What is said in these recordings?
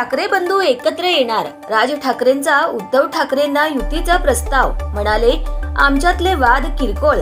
ठाकरे बंधू एकत्र येणार. राज ठाकरेंचा उद्धव ठाकरेंना युतीचा प्रस्ताव म्हणाले आमच्यातले वाद किरकोळ.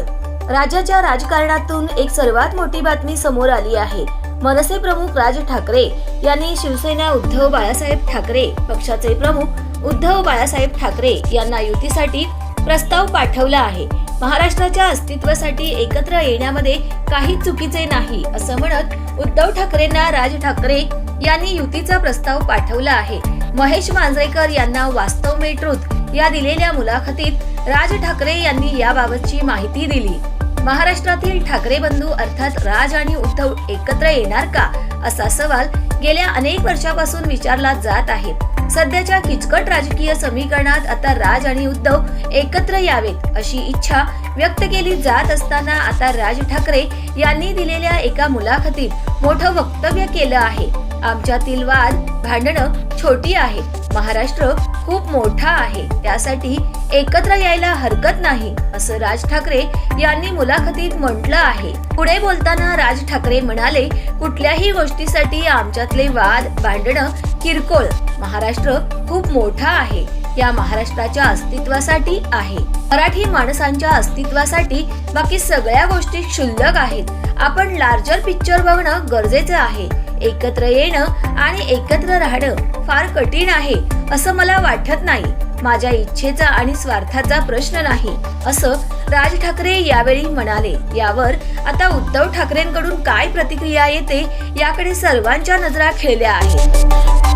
राज्याच्या राजकारणातून एक सर्वात मोठी बातमी समोर आली आहे. मनसे प्रमुख राज ठाकरे यांनी शिवसेना उद्धव बाळासाहेब ठाकरे पक्षाचे प्रमुख उद्धव बाळासाहेब ठाकरे यांना युतीसाठी प्रस्ताव पाठवला आहे. महाराष्ट्राच्या अस्तित्वासाठी एकत्र येण्यामध्ये काही चुकीचे नाही असं म्हणत उद्धव ठाकरेंना राज ठाकरे यांनी युतीचा प्रस्ताव पाठवला आहे. महेश मांजरेकर यांना वास्तव मेट्रोत या दिलेल्या मुलाखतीत राज ठाकरे यांनी याबाबतची माहिती दिली. महाराष्ट्रातील ठाकरे बंधू अर्थात राज आणि उद्धव एकत्र येणार का असा सवाल गेल्या अनेक वर्षापासून विचारला जात आहे. सध्याच्या किचकट राजकीय समीकरणात आता राज आणि उद्धव एकत्र यावेत अशी इच्छा व्यक्त केली जात असताना आता राज ठाकरे यांनी दिलेल्या एका मुलाखतीत मोठं वक्तव्य केलं आहे. आमच्यातील वाद भांडणं छोटी आहे महाराष्ट्र खूप मोठा आहे. त्यासाठी एकत्र यायला हरकत नाही असं राज ठाकरे यांनी मुलाखतीत म्हटलं आहे. पुढे बोलताना राज ठाकरे म्हणाले कुठल्याही गोष्टीसाठी आमच्यातले वाद भांडणं किरकोळ. महाराष्ट्र खूप मोठा आहे. या महाराष्ट्राच्या अस्तित्वासाठी आहे. मराठी माणसांच्या अस्तित्वासाठी बाकी सगळ्या गोष्टी क्षुल्लक आहेत. आपण लार्जर पिक्चर बघणं गरजेचं आहे. एकत्र येणं आणि एकत्र राहणं फार कठीण आहे असं मला वाटत नाही. माझ्या इच्छेचा आणि स्वार्थाचा प्रश्न नाही असं राज ठाकरे यावेळी म्हणाले. यावर आता उद्धव ठाकरेंकडून काय प्रतिक्रिया येते याकडे सर्वांच्या नजरा खेळल्या आहेत.